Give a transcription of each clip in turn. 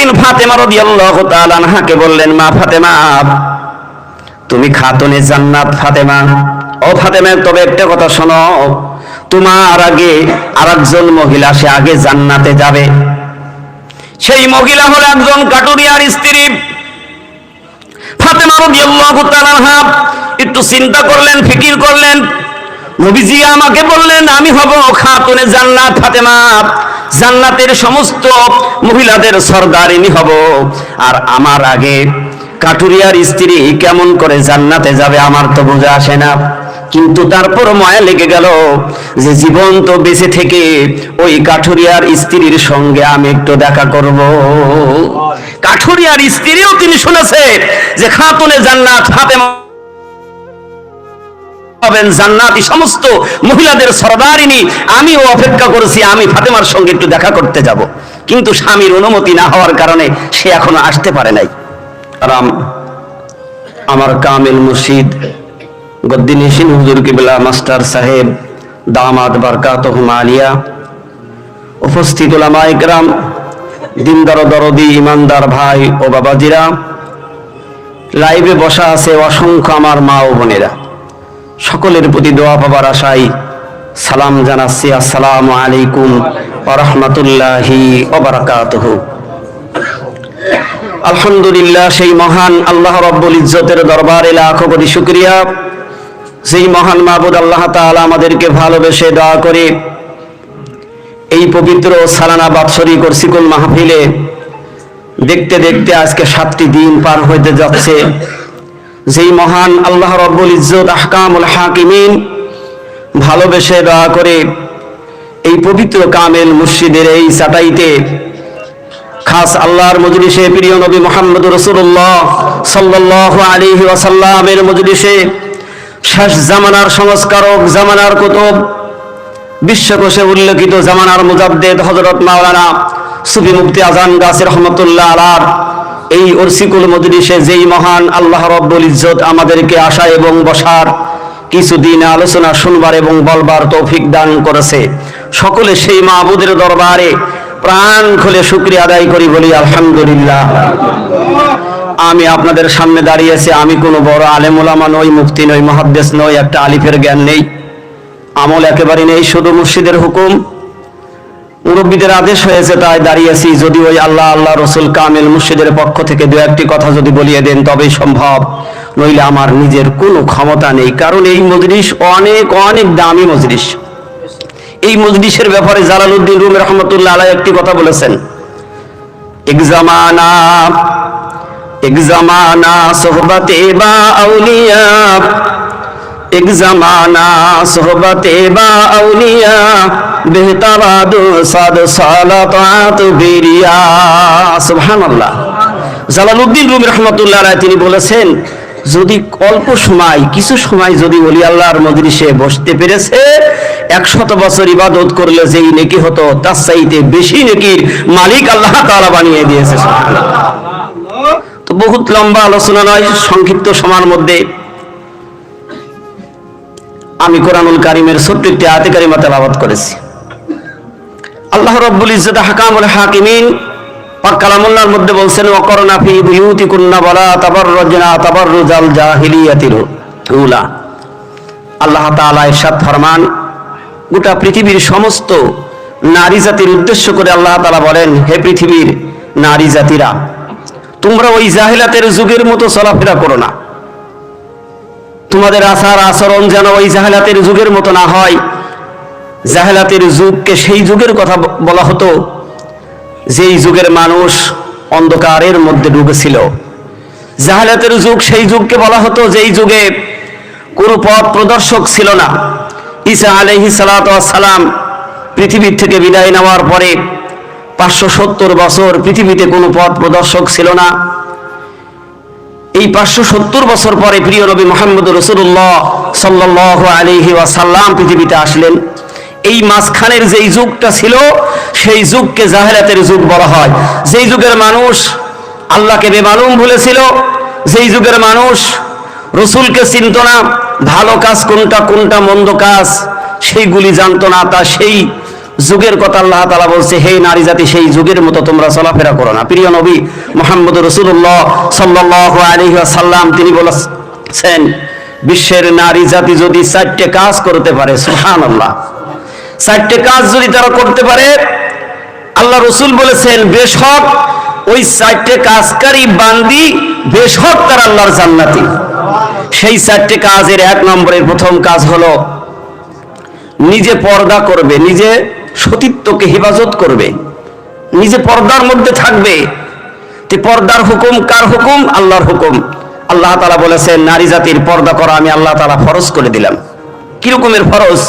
একদিন ফাতেমা রাদিয়াল্লাহু তাআলা আনহাকে বললেন, মা ফাতেমা, তুমি খাতুনে জান্নাত ফাতেমা। ও ফাতেমা, তবে একটা কথা শোনো। তোমার আগে আরেকজন মহিলা, সে আগে জান্নাতে যাবে। সেই মহিলা হলো একজন কাটুরিয়ার স্ত্রী। ফাতেমা রাদিয়াল্লাহু তাআলা আনহা একটু চিন্তা করলেন, ফিকির করলেন। নবীজি আমাকে বললেন, আমি হব খাতুনে জান্নাত ফাতেমা। জান্নাতের সমস্ত মহিলাদের সর্দারিনী হব। আর আমার আগে কাটুরিয়ার স্ত্রী কেমন করে জান্নাতে যাবে আমার তো বোঝা আসে না। কিন্তু তারপর মায়া লেগে গেল যে জীবন তো বেঁচে থেকে ওই কাঠুরিয়ার স্ত্রীর সঙ্গে আমি একটু দেখা করব। কাঠুরিয়ার স্ত্রীও তিনি শুনেছে যে খাতুনে জান্নাত ফাতেমা হবেন জান্নাতি সমস্ত মহিলাদের সরদারিনী। আমিও অপেক্ষা করেছি, আমি ফাতেমার সঙ্গে একটু দেখা করতে যাব। কিন্তু স্বামীর অনুমতি না হওয়ার কারণে সে এখনও আসতে পারে নাই। আরাম আমার কামিল মুর্শিদ, গদ্দিন হিসিন হুজুর কিবলা মাস্টার সাহেব দামাদ বারকাত আলিয়া, উপস্থিত ওলামা ইকরাম, দিনদার দরদি, ইমানদার ভাই ও বাবাজিরা, লাইভে বসা আছে অসংখ্য আমার মা ও বোনেরা। সকলের প্রতি দোয়া পাবার আশায় সালাম জানাচ্ছি। আসসালামু আলাইকুম রহমতুল্লাহি আলহামদুলিল্লাহ, সেই মহান আল্লাহ রব্বুল ইজ্জতের দরবারে লাখো কোটি শুক্রিয়া। সেই মহান মাহবুদ আল্লাহ তাআলা আমাদেরকে ভালোবেসে দোয়া করে এই পবিত্র সালানা বাৎসরিক সিকুল মাহফিলে দেখতে দেখতে আজকে সাতটি দিন পার হইতে যাচ্ছে। যেই মহান আল্লাহ রব্বুল ইজ্জত আহকামুল হাকিমিন, ভালোবেসে দয়া করে এই পবিত্র কামেল মুর্শিদের এই চাটাইতে খাস আল্লাহর মজলিসে প্রিয় নবী মোহাম্মদ রসুল্লাহ সাল্লাহ আলিহি ওয়াসাল্লামের মজলিসে শেষ জামানার সংস্কারক, জামানার কুতুব, বিশ্বকোষে উল্লেখিত জামানার মুজাদ্দেদ হজরত মাওলানা সুফি মুফতি আজান গাছের রহমতুল্লাহ আলার এই অর্সিকুল মজলিসে যেই মহান আল্লাহ রব্বুল ইজ্জত আমাদেরকে আসা এবং বসার কিছুদিন আলোচনা শুনবার এবং বলবার তৌফিক দান করেছে। সকলে সেই মাহবুদের দরবারে প্রাণ খুলে শুক্রিয়া আদায় করি বলি, আলহামদুলিল্লাহ। আমি আপনাদের সামনে দাঁড়িয়েছি, আমি কোনো বড় আলেমুলামা নই, মুফতি নই মহাদ্দেশ নই, একটা আলিফের জ্ঞান নেই। আমল একেবারে নেই, শুধু মুর্শিদের হুকুম মুরব্বীদের আদেশ হয়েছে, তাই দাঁড়িয়েছি। যদি ওই আল্লাহ আল্লাহ রসুল কামেল মুর্শিদের পক্ষ থেকে দু একটি কথা যদি বলিয়ে দেন, তবেই সম্ভব। নইলে আমার নিজের কোনো ক্ষমতা নেই, কারণ এই মজলিস অনেক অনেক দামি মজলিস। এই মজলিসের ব্যাপারে জালালউদ্দিন রুম রহমতুল্লাহ আলাই একটি কথা বলেছেন। এক জামানা এক জামানা, সোহবতে বা আউলিয়া এক জামানা সোহবতে বা আউলিয়া বেহতারাদ সাদ সালাতাত বিরিয়া। সুবহানাল্লাহ। জালালউদ্দিন রুমি রহমতুল্লাহ আলাইহি তিনি বলেছেন, যদি অল্প সময়, কিছু সময় যদি ওলি আল্লাহর মজলিসে বসতে পেরেছে, একশত বছর ইবাদত করলে যেই নেকি হতো, তার চাইতে বেশি নেকির মালিক আল্লাহ তাআলা বানিয়ে দিয়েছে। তো বহুত লম্বা আলোচনা নয়, সংক্ষিপ্ত সময়ের মধ্যে। আমি কোরআনুল কারিমের ছোট্ট একটি আয়াতে কারিমা তেলাওয়াত করেছি। আল্লাহ রাব্বুল ইজ্জত হাকামুল হাকিমিন পাক কালামুল্লাহর মধ্যে বলছেন, ওয়াকরনা ফি বুয়ুতিকুন্না ওয়ালা তাবাররুজনা তাবাররুজাল জাহিলিয়াতিল উলা। আল্লাহ তাআলা ইরশাদ ফরমান, গোটা পৃথিবীর সমস্ত নারী জাতির উদ্দেশ্য করে আল্লাহ তাআলা বলেন, হে পৃথিবীর নারী জাতিরা, তোমরা ওই জাহিলাতের যুগের মতো চলাফেরা করো না। তোমাদের আচার আচরণ যেন ওই জাহেলাতের যুগের মতো না হয়। জাহেলাতের যুগকে সেই যুগের কথা বলা হতো, যেই যুগের মানুষ অন্ধকারের মধ্যে ডুবেছিল। জাহেলাতের যুগ সেই যুগকে বলা হতো, যেই যুগে কোনো পথ প্রদর্শক ছিল না। ঈসা আলহি সালাম পৃথিবীর থেকে বিদায় নেওয়ার পরে পাঁচশো সত্তর বছর পৃথিবীতে কোনো পথ প্রদর্শক ছিল না। এই পাঁচশো সত্তর বছর পরে প্রিয় নবী মোহাম্মদ রসুল্লাহ সাল্লাহ আলিহি ওয়াসাল্লাম পৃথিবীতে আসলেন। এই মাঝখানের যেই যুগটা ছিল, সেই যুগকে জাহেরাতের যুগ বলা হয়। যেই যুগের মানুষ আল্লাহকে বেমালুম ভুলেছিল, যেই যুগের মানুষ রসুলকে চিনত না, ভালো কাজ কোনটা কোনটা মন্দ কাজ, সেইগুলি জানতো না, তা সেই যুগের কথা আল্লাহ তালা বলছে, হে নারী জাতি, সেই যুগের মতো তোমরা চলাফেরা করো না। প্রিয় নবী মোহাম্মদ রসুল্লাহ সাল্লাহ তিনি বলেছেন, বিশ্বের নারী জাতি যদি চারটে কাজ করতে পারে সুহান আল্লাহ চারটে কাজ যদি তারা করতে পারে, আল্লাহ রসুল বলেছেন বেশ হক ওই চারটে কাজকারী বান্দি, বেশক তার আল্লাহর জান্নাতি। সেই চারটে কাজের এক নম্বরের প্রথম কাজ হলো, নিজে পর্দা করবে, নিজে সতীত্বকে হেফাজত করবে। নিজে পর্দার মধ্যে থাকবে। তে পর্দার হুকুম কার হুকুম? আল্লাহর হুকুম। আল্লাহ তালা বলেছেন, নারী জাতির পর্দা করা আমি আল্লাহ তালা ফরজ করে দিলাম। কিরকমের ফরজ?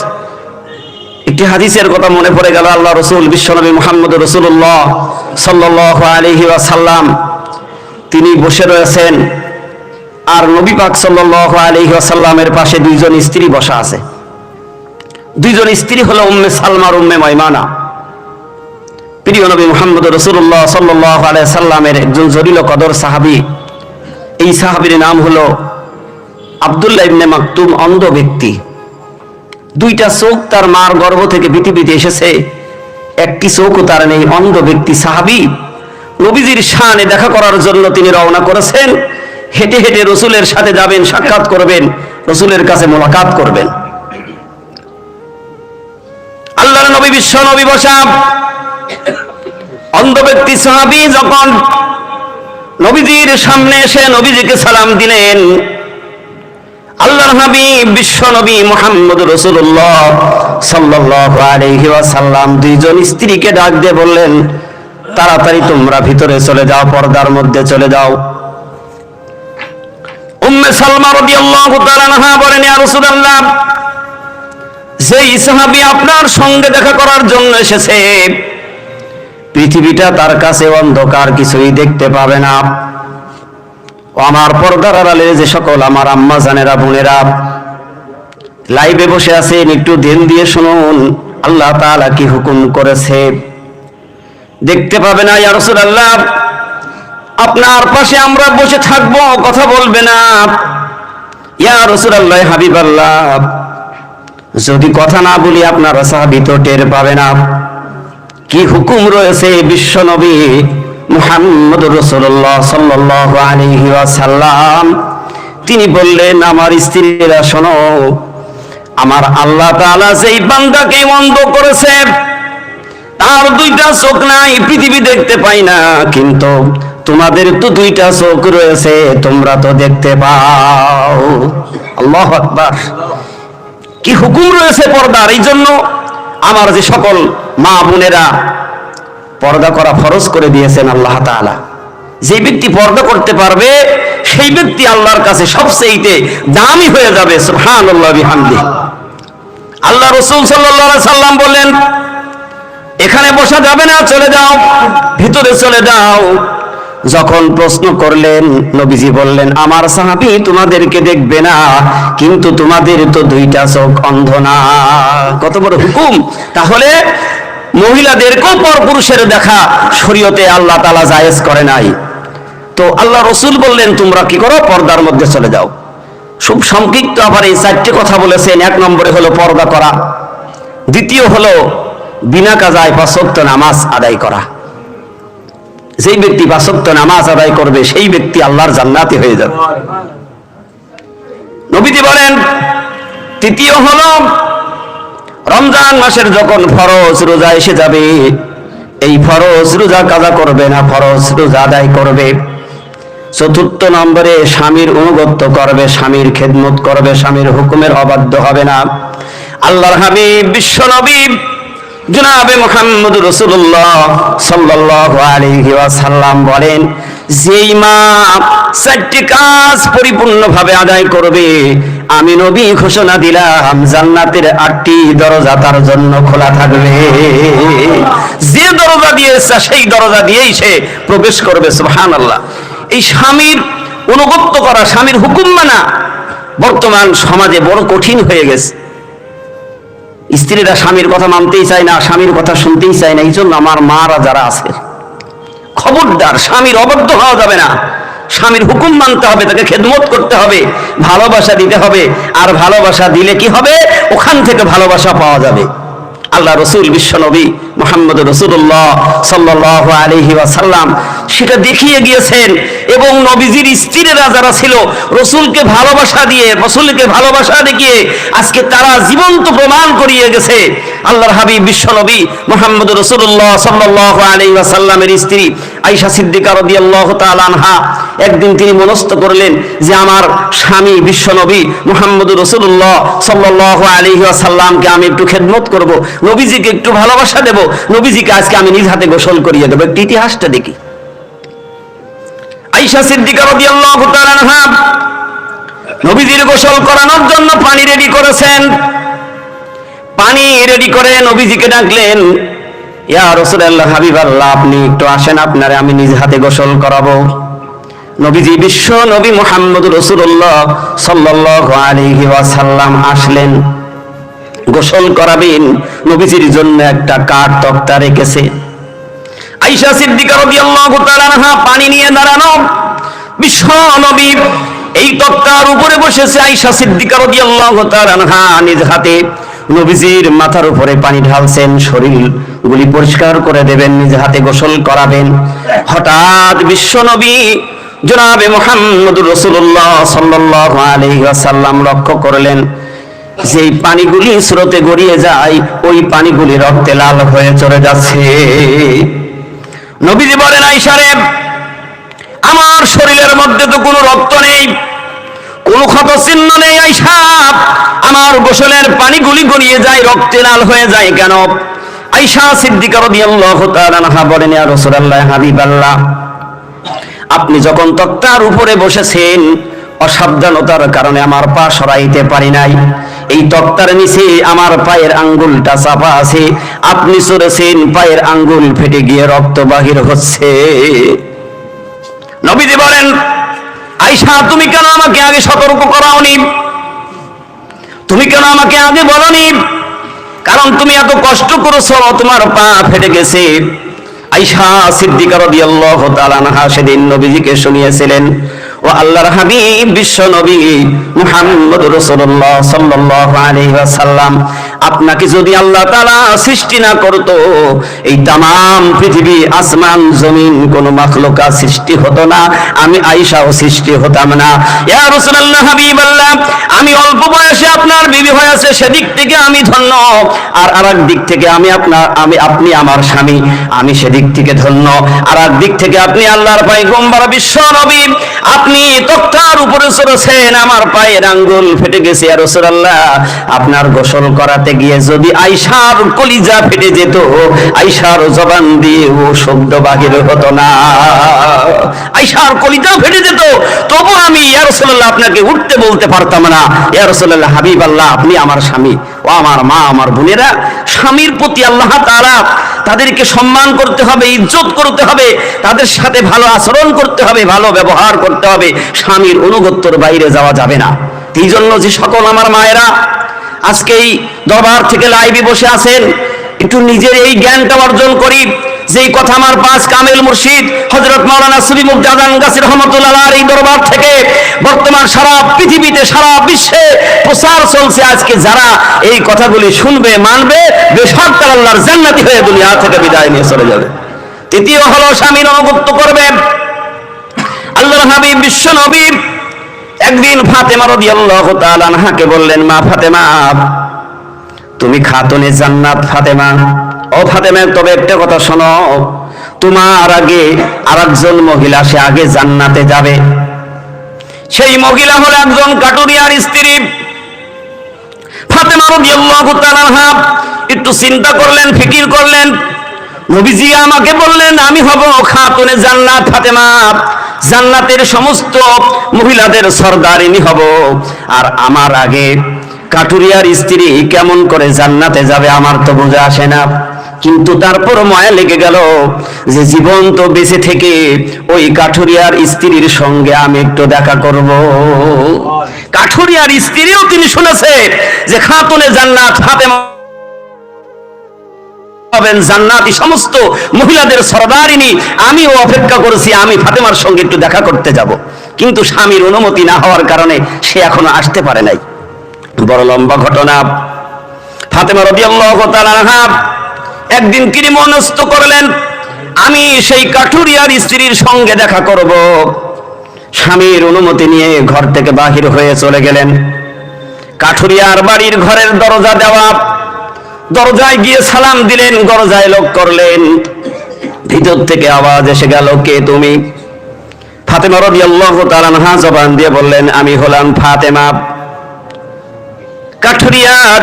একটি হাদিসের কথা মনে পড়ে গেল, আল্লাহ রসুল, বিশ্বনবী মোহাম্মদ রসুল্লাহ সাল্লাহ আলহি সাল্লাম তিনি বসে রয়েছেন, আর নবী পাক সাল্লাহ আলহি সাল্লামের পাশে দুইজন স্ত্রী বসা আছে। দুইজন স্ত্রী হলো উম্মে সালমার উম্মে ময়মানা প্রিয় নবী মোহাম্মদ রসুল্লাহ সাল্লাহ সাল্লামের একজন জরিল কদর সাহাবি। এই সাহাবির নাম হলো আবদুল্লাহ ইবনে মাকতুম অন্ধ ব্যক্তি। দুইটা চোখ তার মার গর্ভ থেকে পৃথিবীতে এসেছে। একটি চোখও তার নেই, অন্ধ ব্যক্তি সাহাবি। নবীজির শানে দেখা করার জন্য তিনি রওনা করেছেন। হেঁটে হেঁটে রসুলের সাথে যাবেন, সাক্ষাৎ করবেন, রসুলের কাছে মোলাকাত করবেন। বিশ্ব নবী বসা অন্ধ ব্যক্তি সাহাবি যখন নবীজির সামনে এসে নবীজিকে সালাম দিলেন, আল্লাহর নবী বিশ্ব নবী মোহাম্মদ রসুল্লাহ সাল্লাল্লাহু আলাইহি ওয়াসাল্লাম দুইজন স্ত্রীকে ডাক দিয়ে বললেন, তাড়াতাড়ি তোমরা ভিতরে চলে যাও, পর্দার মধ্যে চলে যাও। উম্মে সালমা রাদিয়াল্লাহু তাআলা বলেন, ইয়া রাসূলুল্লাহ সেই সাহাবী আপনার সঙ্গে দেখা করার জন্য এসেছে, পৃথিবীটা তার কাছে অন্ধকার, কিছুই দেখতে পাবে না। আমার পর্দার আড়ালে যে সকল আমার আম্মা জানেরা বোনেরা, লাইভে বসে আছেন, একটু ধ্যান দিয়ে শুনুন, আল্লাহ তাআলা কি হুকুম করেছে। দেখতে পাবে না, ইয়া রাসূলুল্লাহ, আপনার পাশে আমরা বসে থাকব, কথা বলবে না। ইয়া রাসূলুল্লাহ, হাবিবাল্লাহ যদি কথা না বলি আপনারা সাহাবি তো টের পাবে না। কি হুকুম রয়েছে বিশ্ব নবী মুহাম্মদ রসুল্লাহ সাল্লাহ সাল্লাম তিনি বললেন, আমার স্ত্রীরা শোনো, আমার আল্লাহ যেই বান্দাকে অন্ধ করেছে, তার দুইটা চোখ নাই, পৃথিবী দেখতে পাই না। কিন্তু তোমাদের তো দুইটা চোখ রয়েছে, তোমরা তো দেখতে পাও। আল্লাহ আকবার। কি হুকুম রয়েছে পর্দার? এই জন্য আমার যে সকল মা বোনেরা পর্দা করা ফরজ করে দিয়েছেন আল্লাহ তাআলা। যে ব্যক্তি পর্দা করতে পারবে, সেই ব্যক্তি আল্লাহর কাছে সবচেয়ে দামি হয়ে যাবে, সুবহানাল্লাহ বিহামদি। আল্লাহ রসুল সাল্লাল্লাহু সাল্লাম বললেন, এখানে বসা যাবে না, চলে যাও, ভিতরে চলে যাও। যখন প্রশ্ন করলেন, নবীজি বললেন, আমার সাহাবি তোমাদেরকে দেখবে না, কিন্তু তোমাদের তো দুইটা চোখ অন্ধ না। কত বড় হুকুম। তাহলে মহিলাদেরকেও পর পুরুষের দেখা শরীয়তে আল্লাহ তালা জায়েজ করে নাই। তো আল্লাহ রসুল বললেন, তোমরা কি করো? পর্দার মধ্যে চলে যাও। খুব সংক্ষিপ্ত আবার এই চারটি কথা বলেছেন। এক নম্বরে হলো পর্দা করা। দ্বিতীয় হলো বিনা কাজায় পাঁচক্ত নামাজ আদায় করা। যেই ব্যক্তি পাঁচক্ত নামাজ আদায় করবে, সেই ব্যক্তি আল্লাহর জান্নাতি হয়ে যাবে। নবীজি বলেন, তৃতীয় হলো, রমজান মাসের যখন ফরজ রোজা এসে যাবে, এই ফরজ রোজা কাজা করবে না, ফরজ রোজা আদায় করবে। চতুর্থ নম্বরে স্বামীর অনুগত্য করবে, স্বামীর খেদমত করবে, স্বামীর হুকুমের অবাধ্য হবে না। আল্লাহর হাবিব, বিশ্ব নবী জনাবে মোহাম্মদ রসুল্লাহ সাল্লাল্লাহু আলাইহি ওয়াসাল্লাম বলেন, যেই মা চারটি কাজ পরিপূর্ণভাবে আদায় করবে, আমি নবী ঘোষণা দিলাম, জান্নাতের আটটি দরজা তার জন্য খোলা থাকবে। যে দরজা দিয়েছে, সেই দরজা দিয়েই সে প্রবেশ করবে, সুবহানাল্লাহ। এই স্বামীর অনুগত্য করা, স্বামীর হুকুম মানা বর্তমান সমাজে বড় কঠিন হয়ে গেছে। স্ত্রীরা স্বামীর কথা মানতেই চায় না, স্বামীর কথা শুনতেই চায় না এই জন্য আমার মারা যারা আছে, খবরদার, স্বামীর অবদ্ধ হওয়া যাবে না। স্বামীর হুকুম মানতে হবে, তাকে খেদমত করতে হবে, ভালোবাসা দিতে হবে, আর ভালোবাসা দিলে কি হবে? ওখান থেকে ভালোবাসা পাওয়া যাবে। আল্লাহ রসুল বিশ্বনবী মোহাম্মদ রসুল্লাহ সাল্লাহ আলহি ওয়াসাল্লাম সেটা দেখিয়ে গিয়েছেন এবং নবীজির স্ত্রীরা যারা ছিল, রসুলকে ভালোবাসা দিয়ে, রসুলকে ভালোবাসা দেখিয়ে আজকে তারা জীবন্ত প্রমাণ করিয়ে গেছে। আল্লাহর হাবিব বিশ্বনবী মোহাম্মদ রসুল্লাহ সাল্লাহ আলহি ওয়াসাল্লামের স্ত্রী আইসা সিদ্দিকা রদি আল্লাহ একদিন তিনি মনস্থ করলেন যে আমার স্বামী বিশ্বনবী মোহাম্মদ রসুল্লাহ সাল্লাহ আলহি আসাল্লামকে আমি একটু খেদমত করব, নবীজিকে একটু ভালোবাসা দেব, নবীজিকে আজকে আমি নিজ হাতে গোসল করিয়ে দেবো। একটি ইতিহাসটা দেখি। আইসা সিদ্দিকা আনহা নবীজির গোসল করানোর জন্য পানি রেডি করেছেন। পানি রেডি করে নবীজিকে ডাকলেন, ইয়া রসুল্লাহ হাবিব আল্লাহ আপনি একটু আসেন, আপনারে আমি নিজ হাতে গোসল করাবো। নবীজি বিশ্ব নবী মোহাম্মদ রসুল্লাহ সাল্লাহ আলহি ওয়াসাল্লাম আসলেন। গোসল করাবেন, নবীজির জন্য একটা কাঠ তক্তা রেখেছে। আইসা সিদ্দিকা রাদিয়াল্লাহু তাআলা পানি নিয়ে দাঁড়ানো। বিশ্ব এই তক্তার উপরে বসেছে আইসা সিদ্দিকা রাদিয়াল্লাহু তাআলা নিজ হাতে। নবীজির মাথার উপরে পানি ঢালছেন শরীর গুলি পরিষ্কার করে দেবেন, নিজ হাতে গোসল করাবেন। হঠাৎ বিশ্ব নবী জনাবে মোহাম্মদুর রসুল্লাহ আলাইহি লক্ষ্য করলেন, যেই পানিগুলি স্রোতে গড়িয়ে যায়, ওই পানিগুলি রক্তে লাল হয়ে চলে যাচ্ছে। নবীজি বলেন আইসারে আমার শরীরের মধ্যে তো কোনো রক্ত নেই, কোনো ক্ষত চিহ্ন নেই আইসা আমার গোসলের পানিগুলি গড়িয়ে যায়, রক্তে লাল হয়ে যায় কেন? বলেন আপনি যখন তক্তার উপরে বসেছেন অসাবধানতার কারণে আমার পা সরাইতে পারি নাই। এই তক্তার নিচে আমার পায়ের আঙ্গুলটা চাপা আছে। আপনি সরেছেন পায়ের আঙ্গুল ফেটে গিয়ে রক্ত বাহির হচ্ছে। নবীজি বলেন আইসা তুমি কেন আমাকে আগে সতর্ক করাওনি? তুমি কেন আমাকে আগে বলনি? কারণ তুমি এত কষ্ট করেছ, তোমার পা ফেটে গেছে। আইসা সিদ্দিকার সেদিন নবীজিকে শুনিয়েছিলেন ও আল্লাহর হাবিব, বিশ্ব নবী মুহাম্মদ রাসূলুল্লাহ সাল্লাল্লাহু আলাইহি ওয়াসাল্লাম, আপনাকে যদি আল্লাহ তাআলা সৃষ্টি না করত, এই তাম পৃথিবী, আসমান, জমিন, কোন মাখলুকা সৃষ্টি হতো না, আমি আয়েশাও সৃষ্টি হতাম না। ইয়া রাসূলুল্লাহ হাবিবাল্লাহ, আমি অল্প বয়সে আপনার বিবি হয়েছে সেদিক থেকে আমি ধন্য, আর আরেক দিক থেকে আমি আপনার, আমি, আপনি আমার স্বামী, আমি সেদিক থেকে ধন্য আর দিক থেকে আপনি আল্লাহর পয়গম্বর, বিশ্ব নবী আপনি হোসেন, আমার পায়ের আঙ্গুল ফেটে গেছে। আর রাসূলুল্লাহ, আপনার গোসল করাতে গিয়ে যদি আইসার কলিজা ফেটে যেত আইসার জবান দিয়ে ও শব্দ বাহির হতো না। আইসার কলিজা ফেটে যেত, তবু আমি ইয়া রাসূলুল্লাহ আপনাকে উঠতে বলতে পারতাম না। ইয়া রাসূলুল্লাহ হাবিব আল্লাহ আপনি আমার স্বামী। ও আমার মা, আমার বোনেরা, স্বামীর প্রতি আল্লাহ তারা তাদেরকে সম্মান করতে হবে, ইজ্জত করতে হবে, তাদের সাথে ভালো আচরণ করতে হবে, ভালো ব্যবহার করতে হবে, স্বামীর অনুগত্যর বাইরে যাওয়া যাবে না। এই জন্য যে সকল আমার মায়েরা আজকে এই দরবার থেকে লাইভে বসে আছেন, একটু নিজের এই জ্ঞানটা অর্জন করি। যেই কথা আমার পাঁচ কামেল মুর্শিদ হজরত মাওলানা সুবি মুজাদান গাছির রহমতুল্লাহ এই দরবার থেকে বর্তমান সারা পৃথিবীতে, সারা বিশ্বে প্রচার চলছে। আজকে যারা এই কথাগুলি শুনবে, মানবে, বেশক তার আল্লাহর জান্নাতি হয়ে দুনিয়া থেকে বিদায় নিয়ে চলে যাবে। তৃতীয় হলো স্বামীর অনুগত্য করবে আল্লাহর হাবিব, বিশ্ব নবী একদিন ফাতেমা রাদিয়াল্লাহু তাআলা আনহাকে বললেন, মা ফাতেমা, তুমি খাতুনে জান্নাত ফাতেমা। ও ফাতেমা, তবে একটা কথা শোনো। তোমার আগে আরেকজন মহিলা, সে আগে জান্নাতে যাবে। সেই মহিলা হলো একজন কাটুরিয়ার স্ত্রী। ফাতেমা রাদিয়াল্লাহু তাআলা একটু চিন্তা করলেন, ফিকির করলেন। নবীজি আমাকে বললেন, আমি হব খাতুনে জান্নাত, ফাতেমা। জান্নাতের সমস্ত মহিলাদের সর্দারিনী হব। আর আমার আগে কাটুরিয়ার স্ত্রী কেমন করে জান্নাতে যাবে, আমার তো বোঝা আসে না। কিন্তু তারপর মায়া লেগে গেল যে জীবন তো বেঁচে থেকে ওই কাঠুরিয়ার স্ত্রীর সঙ্গে আমি একটু দেখা করব। কাঠুরিয়ার স্ত্রীও তিনি শুনেছে যে খাতুনে জান্নাত জান্নাতি সমস্ত মহিলাদের আমিও অপেক্ষা করেছি আমি ফাতেমার সঙ্গে একটু দেখা করতে যাব। কিন্তু স্বামীর অনুমতি না হওয়ার কারণে সে এখনও আসতে পারে নাই। বড় লম্বা ঘটনা। ফাতেমা আনহা একদিন কি মনস্থ করলেন, আমি সেই কাঠুরিয়ার স্ত্রীর সঙ্গে দেখা করব। স্বামীর অনুমতি নিয়ে ঘর থেকে বাহির হয়ে চলে গেলেন। কাঠুরিয়ার বাড়ির ঘরের দরজা দেওয়া, দরজায় গিয়ে সালাম দিলেন দরজায় লোক করলেন। ভিতর থেকে আওয়াজ এসে গেল, কে তুমি? ফাতেমা আনহা জবান দিয়ে বললেন, আমি হলাম ফাতেমা। কাঠুরিয়ার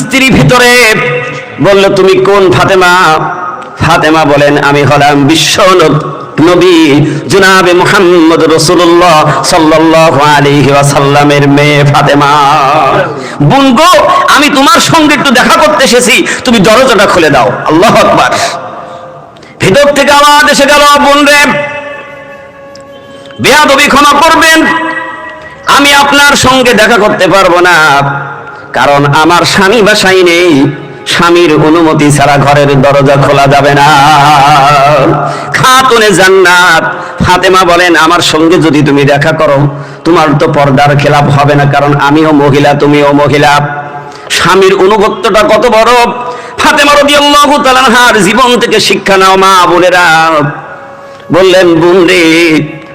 স্ত্রী ভিতরে বলল, তুমি কোন ফাতেমা? ফাতেমা বলেন, আমি হলাম বিশ্ব নবী, জুনাবে মুহাম্মদ রসুল্লাহ সাল্লাল্লাহু আলাইহি ওয়াসাল্লামের মেয়ে ফাতেমা। বোন গো, আমি তোমার সঙ্গে একটু দেখা করতে এসেছি। তুমি দরজাটা খুলে দাও। আল্লাহ আকবার। ভিতর থেকে আওয়াজ এসে গেল, বোন রে, বেয়াদবি ক্ষমা করবেন। আমি আপনার সঙ্গে দেখা করতে পারব না। কারণ আমার স্বামী বাসায় নেই। স্বামীর অনুমতি ছাড়া ঘরের দরজা খোলা যাবে না। খাতুনে জান্নাত। ফাতেমা বলেন, আমার সঙ্গে যদি তুমি দেখা করো, তোমার তো পর্দার খেলাপ হবে না, কারণ আমিও মহিলা, তুমিও মহিলা। স্বামীর অনুগত্যটা কত বড়। ফাতেমা রাদিয়াল্লাহু আনহার জীবন থেকে শিক্ষা নাও, মা বোনেরা। বললেন বুনরে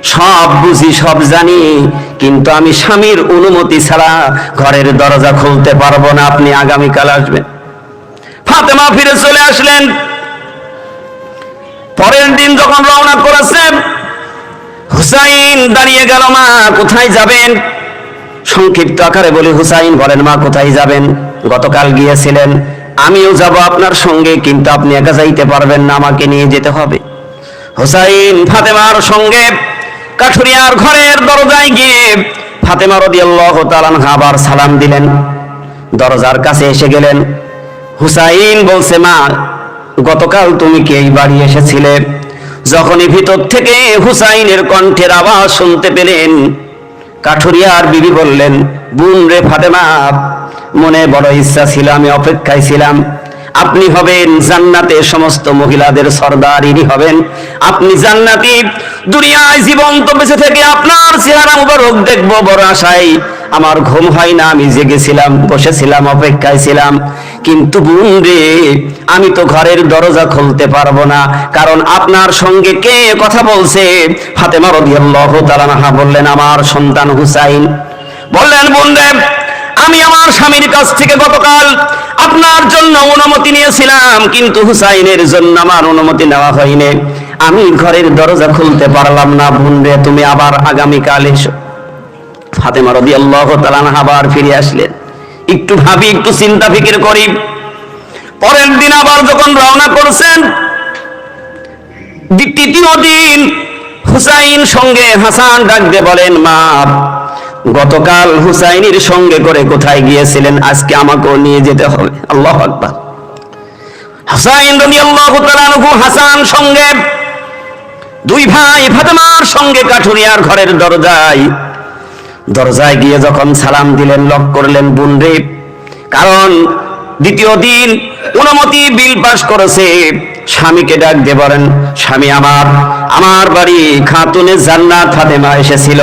সব বুঝি, সব জানি, কিন্তু আমি স্বামীর অনুমতি ছাড়া ঘরের দরজা খুলতে পারব না। আপনি আগামীকাল আসবেন। ফাতেমা ফিরে চলে আসলেন। পরের দিন যখন রওনা করেছেন, হুসাইন দাঁড়িয়ে গেল, মা, কোথায় যাবেন? সংক্ষিপ্ত আকারে বলি, হুসাইন, বলেন, মা, কোথায় যাবেন? গতকাল গিয়েছিলেন, আমিও যাব আপনার সঙ্গে, কিন্তু আপনি একা যাইতে পারবেন না, আমাকে নিয়ে যেতে হবে। হুসাইন ফাতেমার সঙ্গে কাঠুরিয়ার ঘরের দরজায় গিয়ে ফাতেমা রাদিয়াল্লাহু তাআলা আনহা আবার সালাম দিলেন। দরজার কাছে এসে গেলেন। হুসাইন বলছে, মা, গতকাল তুমি কে এই বাড়ি এসেছিলে? যখনই ভিতর থেকে হুসাইনের কণ্ঠের আওয়াজ শুনতে পেলেন, কাঠুরিয়ার বিবি বললেন, বুন রে ফাতেমা, মনে বড় ইচ্ছা ছিল, আমি অপেক্ষায় ছিলাম। আপনি হবেন জান্নাতে সমস্ত মহিলাদের সর্দার, ইনি হবেন। আপনি জান্নাতি দুনিয়ায় জীবন্ত বেঁচে থেকে আপনার চেহারা মুবারক দেখব বড় আশায়। আমার ঘুম হয় না, আমি জেগেছিলাম বসেছিলাম অপেক্ষায় ছিলাম। কিন্তু বোন রে, আমি তো ঘরের দরজা খুলতে পারব না। কারণ আপনার সঙ্গে কে কথা বলছে? ফাতেমা রাদিয়াল্লাহু তাআলা বললেন, আমার সন্তান হুসাইন। বললেন, বোন আমি আমার স্বামীর কাছ থেকে গতকাল আপনার জন্য অনুমতি নিয়েছিলাম, কিন্তু হুসাইনের জন্য আমার অনুমতি নেওয়া হয়নি। আমি ঘরের দরজা খুলতে পারলাম না, বোন তুমি আবার আগামীকাল এসো। ফাতেমা তাআলা আনহা আবার ফিরে আসলেন। একটু ভাবি, একটু চিন্তা ফিকির করি। পরের দিন আবার যখন রওনা করছেন তৃতীয় দিন হুসাইন সঙ্গে হাসান ডাক দিয়ে বলেন, মা, গতকাল হুসাইনের সঙ্গে করে কোথায় গিয়েছিলেন? আজকে আমাকেও নিয়ে যেতে হবে। আল্লাহ আকবার। হাসাইন তাআলা আনহু, হাসান সঙ্গে, দুই ভাই ফাতেমার সঙ্গে কাঠুরিয়ার ঘরের দরজায় দরজায় গিয়ে যখন সালাম দিলেন, লক করলেন বুনরে, কারণ দ্বিতীয় দিন অনুমতি বিল পাস করেছে। স্বামীকে ডাক দিয়ে বলেন, স্বামী, আমার আমার বাড়ি খাতুনে জান্নাত ফাতেমা এসেছিল।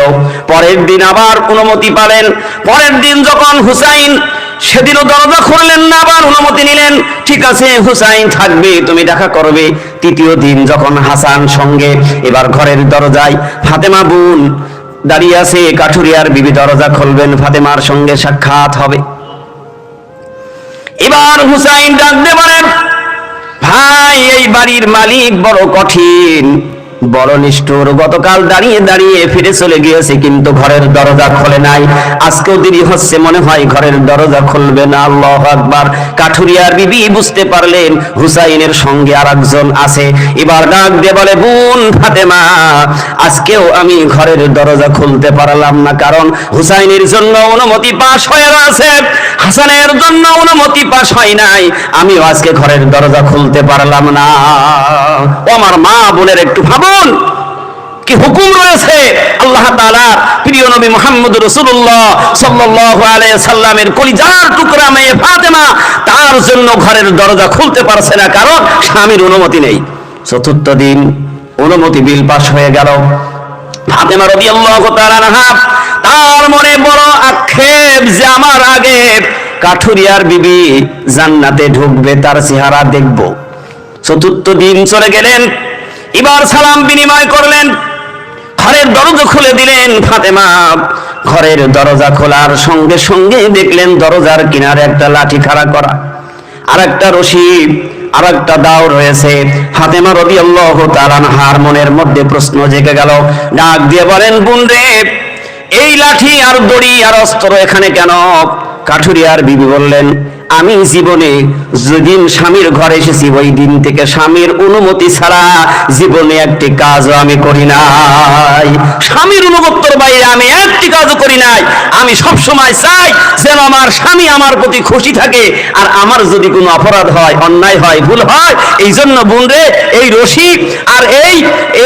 পরের দিন আবার অনুমতি পালেন। পরের দিন যখন হুসাইন সেদিনও দরজা খুললেন না, আবার অনুমতি নিলেন। ঠিক আছে, হুসাইন থাকবে, তুমি দেখা করবে। তৃতীয় দিন যখন হাসান সঙ্গে এবার ঘরের দরজায় ফাতেমা বোন দাঁড়িয়ে আছে কাঠুরিয়ার বিবি দরজা খুলবেন, ফাতেমার সঙ্গে সাক্ষাৎ হবে। এবার হুসাইন ডাকতে পারেন, ভাই, এই বাড়ির মালিক বড় কঠিন। বড় নিষ্ঠুর, গতকাল দাঁড়িয়ে দাঁড়িয়ে ফিরে চলে গিয়েছে, কিন্তু ঘরের দরজা খোলে নাই। আজকেও দেরি হচ্ছে, মনে হয় ঘরের দরজা খুলবে না, আল্লাহ আকবার। কাঠুরিয়ার বিবি বুঝতে পারলেন, হুসাইনের সঙ্গে আর একজন আছে। এবার ডাক দিয়ে বলে, বোন ফাতেমা, আজকেও আমি ঘরের দরজা খুলতে পারলাম না, কারণ হুসাইনের জন্য অনুমতি পাশ হয়ে আছে হাসানের জন্য অনুমতি পাশ হয় নাই, আমিও আজকে ঘরের দরজা খুলতে পারলাম না। ও আমার মা বোনের একটু হুকুম রয়েছে? আল্লাহ প্রিয় নবী মুহাম্মদ সাল্লাল্লাহু সাল্লামের কলিজার টুকরা মেয়ে ফাতেমা, তার জন্য ঘরের দরজা খুলতে পারছে না কারণ স্বামীর অনুমতি নেই। চতুর্থ দিন অনুমতি বিল পাস হয়ে গেল। তার মনে বড় আক্ষেপ যে আমার আগে কাঠুরিয়ার বিবি জান্নাতে ঢুকবে, তার চেহারা দেখব। চতুর্থ দিন চলে গেলেন এবার সালাম বিনিময় করলেন। ঘরের দরজা খুলে দিলেন ফাতেমা। ঘরের দরজা খোলার সঙ্গে সঙ্গে দেখলেন দরজার কিনারে একটা লাঠি খাড়া করা। আর একটা রশি আর একটা দাও রয়েছে। ফাতেমা রবি আল্লাহ হার মনের মধ্যে প্রশ্ন জেগে গেল। ডাক দিয়ে বলেন, বোন রে, এই লাঠি আর দড়ি আর অস্ত্র এখানে কেন? কাঠুরিয়ার বিবি বললেন আমি জীবনে যেদিন স্বামীর ঘরে এসেছি, ওই দিন থেকে স্বামীর অনুমতি ছাড়া জীবনে একটি কাজও আমি করি নাই। স্বামীর অনুগত্যর বাইরে আমি একটি কাজও করি নাই। আমি সব সময় চাই যেন আমার স্বামী আমার প্রতি খুশি থাকে। আর আমার যদি কোনো অপরাধ হয়, অন্যায় হয়, ভুল হয়, এই জন্য বোন রে, এই রশি আর এই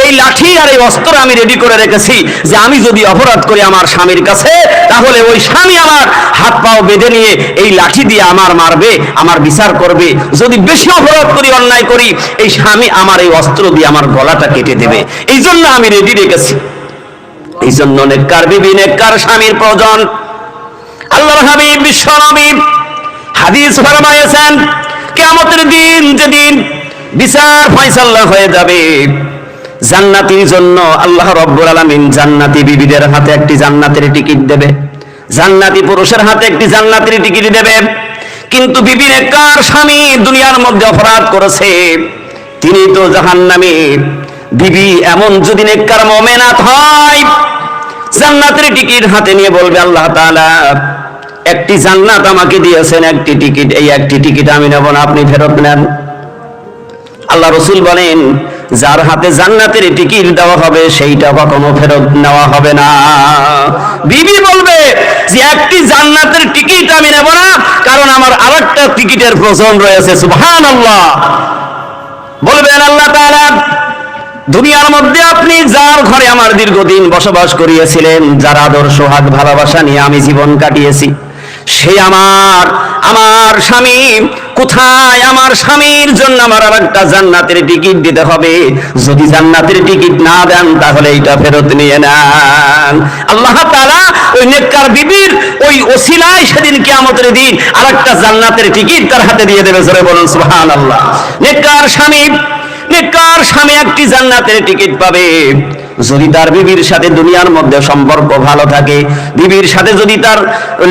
এই লাঠি আর এই অস্ত্র আমি রেডি করে রেখেছি যে আমি যদি অপরাধ করি আমার স্বামীর কাছে, তাহলে ওই স্বামী আমার হাত পাও বেঁধে নিয়ে এই লাঠি দিয়ে আমার মারবে, আমার বিচার করবে। যদি বেশি অপরাধ করি, অন্যায় করি, এই স্বামী আমার এই অস্ত্র দিয়ে আমার গলাটা কেটে দেবে। এই জন্য আমি রেডি রেখেছি। এই জন্য নেককার বিবি, নেককার স্বামীর প্রয়োজন। আল্লাহর হাবিব, বিশ্ব নবী হাদিস ফরমায়েছেন, কিয়ামতের দিন যেদিন বিচার ফয়সালা হয়ে যাবে, জান্নাতির জন্য আল্লাহ রব্বুল আলামিন জান্নাতি বিবিদের হাতে একটি জান্নাতের টিকিট দেবে। জান্নাতি পুরুষের হাতে একটি জান্নাতের টিকিট দেবে। কিন্তু বিবি নেককার স্বামী দুনিয়ার মধ্যে অপরাধ করেছে? তিনি তো জাহান্নামী। বিবি এমন যদি নেককার মোমেনাত হয়, জান্নাতের টিকিট হাতে নিয়ে বলবে, আল্লাহ তাআলা, একটি জান্নাত আমাকে দিয়েছেন, একটি টিকিট, এই একটি টিকিট আমি নেব না, আপনি ফেরত নেন। আল্লাহ রসুল বলেন যার হাতে জান্নাতের টিকিট দেওয়া হবে, সেইটা কখনো ফেরত নেওয়া হবে না। বিবি বলবে যে, একটি জান্নাতের টিকিট আমি নেব না, কারণ আমার আরেকটা টিকিটের প্রয়োজন রয়েছে। সুবহান আল্লাহ বলবেন আল্লাহ তাআলা, দুনিয়ার মধ্যে আপনি যার ঘরে আমার দীর্ঘদিন বসবাস করিয়েছিলেন, যার আদর, সোহাগ, ভালোবাসা নিয়ে আমি জীবন কাটিয়েছি, সে আমার আমার স্বামী কোথায় আমার স্বামীর জন্য আমার আর একটা জান্নাতের টিকিট দিতে হবে? যদি জান্নাতের টিকিট না দেন, তাহলে এটা ফেরত নিয়ে নেন। আল্লাহ তাআলা ওই নেককার বিবির ওই ওসিলায় সেদিন কিয়ামতের দিন আর একটা জান্নাতের টিকিট তার হাতে দিয়ে দেবে। জোরে বলুন, সুবহানাল্লাহ। নেককার স্বামী নেককার স্বামী একটি জান্নাতের টিকিট পাবে। যদি তার বিবির সাথে দুনিয়ার মধ্যে সম্পর্ক ভালো থাকে, বিবির সাথে যদি তার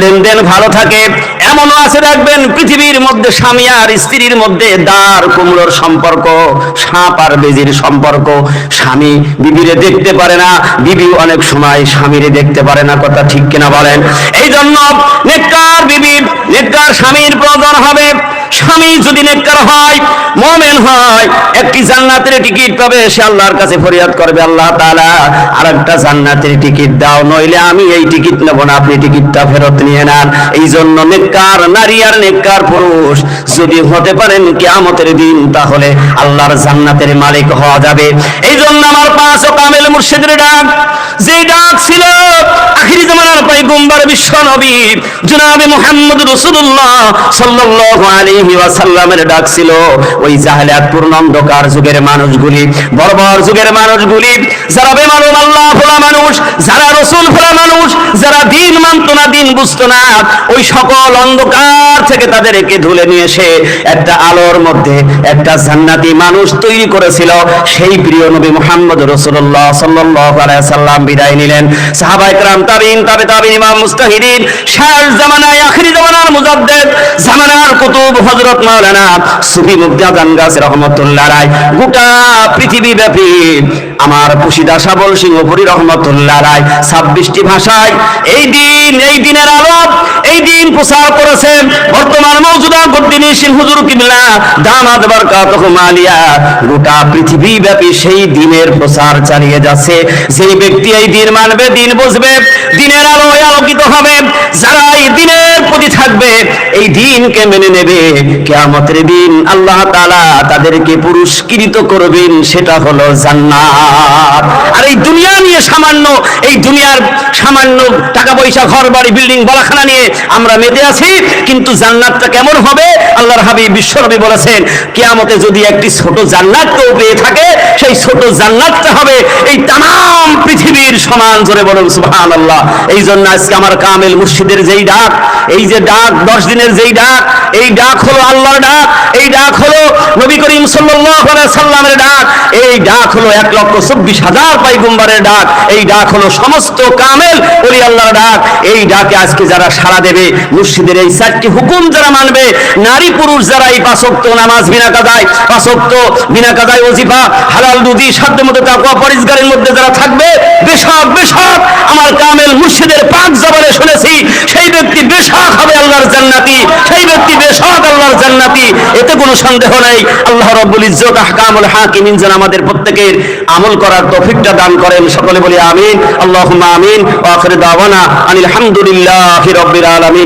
লেনদেন ভালো থাকে, এমনও আছে দেখবেন পৃথিবীর মধ্যে স্বামী আর স্ত্রীর মধ্যে দার কুমড়োর সম্পর্ক, সাপ আর বেজির সম্পর্ক। স্বামী বিবিরে দেখতে পারে না বিবি অনেক সময় স্বামীরে দেখতে পারে না, কথা ঠিক কিনা বলেন? এই জন্য নেককার বিবি, নেককার স্বামীর প্রয়োজন হবে। স্বামী যদি নেককার হয়, মোমেন হয়, একটি জান্নাতের টিকিট পাবে, সে আল্লাহর কাছে ফরিয়াদ করবে, আল্লাহ তাআলা আর একটা জান্নাতের টিকিট দাও, নইলে আমি এই টিকিট নেব না, আপনি টিকিটটা ফেরত নিয়ে নেন। এই জন্য নেককার নারী আর নেককার পুরুষ যদি হতে পারেন কিয়ামতের দিন, তাহলে আল্লাহর জান্নাতের মালিক হওয়া যাবে। এই জন্য আমার পাঁচ ও কামেল মুর্শিদের ডাক যে ডাক ছিল, আখিরি জামানার পয়গম্বর বিশ্ব নবী জনাবে মুহাম্মদ রাসূলুল্লাহ সাল্লাল্লাহু আলাইহি ওয়াসাল্লামের ডাক ছিল। ওই জাহেলিয়াতপূর্ণ অন্ধকার যুগের মানুষগুলি, বর্বর যুগের মানুষগুলি, যারা বেমালুম আল্লাহ ভোলা মানুষ, যারা রসুল ভোলা মানুষ, যারা দিন মানত না, দিন বুঝতো না, ওই সকল অন্ধকার থেকে তাদেরকে ধুলে নিয়ে এসে একটা আলোর মধ্যে একটা জান্নাতি মানুষ তৈরি করেছিল। সেই প্রিয় নবী মুহাম্মদ রাসূলুল্লাহ সাল্লাল্লাহু আলাইহি সাল্লাম বিদায় নিলেন সাহাবায়ে کرام তাবিঈন তাবে তাবিঈন ইমাম মুস্তাহিদিন শেষ জামানায় আখিরি জামানার মুজাদ্দেদ জামানার কুতুব হযরত মাওলানা সুফি মুফতি আজান গাছ রহমাতুল্লাহ রায় গোটা পৃথিবী ব্যাপী আমার পুশিদা সাবল সিংহপুরী রহমতুল্লাহ রায় ছাব্বিশটি ভাষায় এই দিন এই দিনের আলোপ এই দিন প্রচার করেছেন বর্তমান মৌজুদা গদ্দিনী সিং হুজুর কিবলা দামাদ বারকাতুহুম আলিয়া গোটা পৃথিবী ব্যাপী সেই দিনের প্রচার চালিয়ে যাচ্ছে যেই ব্যক্তি এই দিন মানবে, দিন বুঝবে, দিনের আলোয় আলোকিত হবে। যারা এই দিনের প্রতি থাকবে, এই দিনকে মেনে নেবে। কেয়ামতের দিন আল্লাহ তাআলা তাদেরকে পুরস্কৃত করবেন, সেটা হলো জান্নাত। আর এই দুনিয়া নিয়ে সামান্য, এই দুনিয়ার সামান্য টাকা পয়সা ঘর বাড়ি বিল্ডিং, বলাখানা নিয়ে আমরা মেতে আছি, কিন্তু জান্নাতটা কেমন হবে? আল্লাহর হাবিব বিশ্বনবী বলেছেন, কেয়ামতে যদি একটি ছোট জান্নাত কেউ পেয়ে থাকে, সেই ছোট জান্নাতটা হবে এই তাম পৃথিবী নবীর সমান জোরে বলুন সুবহান আল্লাহ এই জন্য আজকে আমার কামেল মুর্শিদের যেই ডাক, এই যে ডাক, দশ দিনের যেই ডাক, এই ডাক হলো আল্লাহর ডাক, এই ডাক হলো নবী করিম সাল্লামের ডাক, এই ডাক হলো এক লক্ষ চব্বিশ হাজার পাইগুম্বারের ডাক, এই ডাক হলো সমস্ত কামেল ওলি আল্লাহর ডাক। এই ডাকে আজকে যারা সাড়া দেবে, মুর্শিদের এই চারটি হুকুম যারা মানবে, নারী পুরুষ যারা এই পাঁচক্ত নামাজ বিনা কাদায় পাঁচক্ত বিনা কাদায় ওজিফা, হালাল দুধি সাধ্য মতো তাকুয়া পরিষ্কারের মধ্যে যারা থাকবে বেশক বেশক আমার কামেল মুর্শিদের পাঁচ জবানে শুনেছি, সেই ব্যক্তি বেশক হবে আল্লাহর জান্নাতি, সেই ব্যক্তি বেশক আল্লাহর জান্নাতি। এতে কোনো সন্দেহ নাই। আল্লাহ রব্বুল ইজ্জত, আহকামুল হাকিমিন যেন আমাদের প্রত্যেকের আমল করার তৌফিকটা দান করেন। সকলে বলি আমিন, আল্লাহুম্মা আমিন, ওয়া আখির দাওয়ানা আনিল হামদুলিল্লাহি রাব্বিল আলামিন।